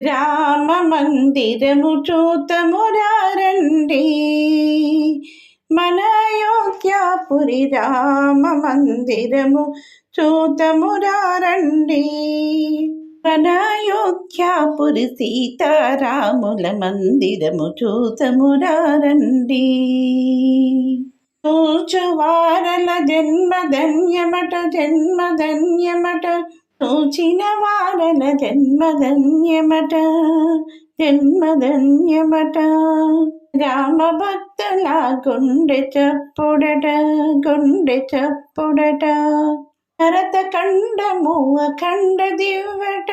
రామ మందిరము చూతమురారండి మన అయోధ్యాపురి రామ మందిరము చూతమురారండి మన అయోధ్యాపురి సీతారాముల మందిరము చూతమురారండి చూచువారల జన్మధన్యమట జన్మధన్యమట చూచిన వారల జన్మధన్యమట జన్మధన్యమట రామ భక్తుల గుండె చప్పుడట గుండె చప్పుడట భరత ఖండము అఖండ దివ్వట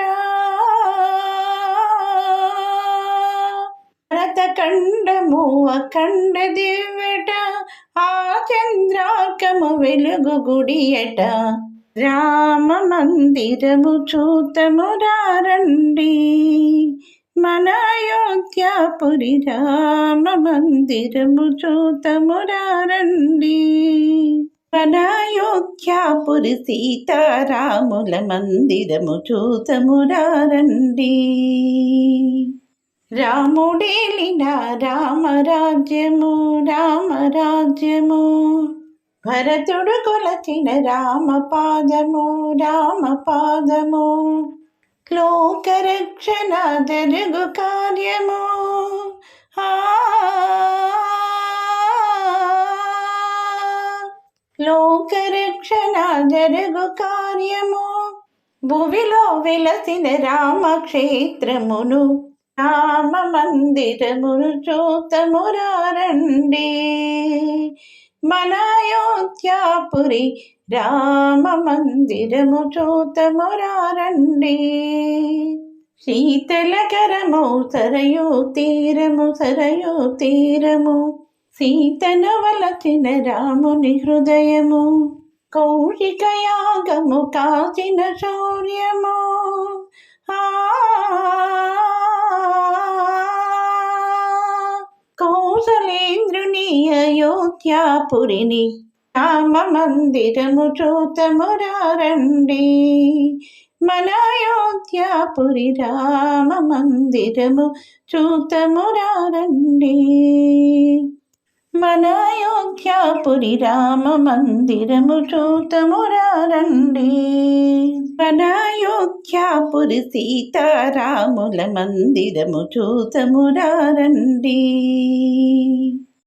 భరత ఖండము అఖండ దివ్వట ఆ చంద్రాకము వెలుగు గుడియట రామ మందిరము చూతము రండి మన అయోధ్యాపురి రామ మందిరము చూతము రండి మన అయోధ్యాపురి సీతారాముల మందిరము చూతము రండి రాముడేలిన రామరాజ్యము రామరాజ్యము. భరతుడు కొలచిన రామ పాదము రామ పాదము. లోకరక్షణ జరుగు కార్యము. లోకరక్షణ జరుగు కార్యము. భువిలో వెలసిన రామక్షేత్రమును రామ మందిరమును చూతమురారండి. మన అయోధ్యాపురి రామ మందిరము చూతమురారండి. శీతలకరము సరయు తీరము సరయు తీరము. సీతను వలచిన రాముని హృదయము. కౌశికయాగము కాచిన శౌర్యము కుశలేంద్రుని అయోధ్యాపురిని రామ మందిరము చూతమురారండి. మన అయోధ్యాపురి రామ మందిరము చూతమురారండి. మన అయోధ్యాపురి రామ మందిరము చూతమురారండి. మన అయోధ్యాపురి సీతారాముల మందిరము చూతమురారండి.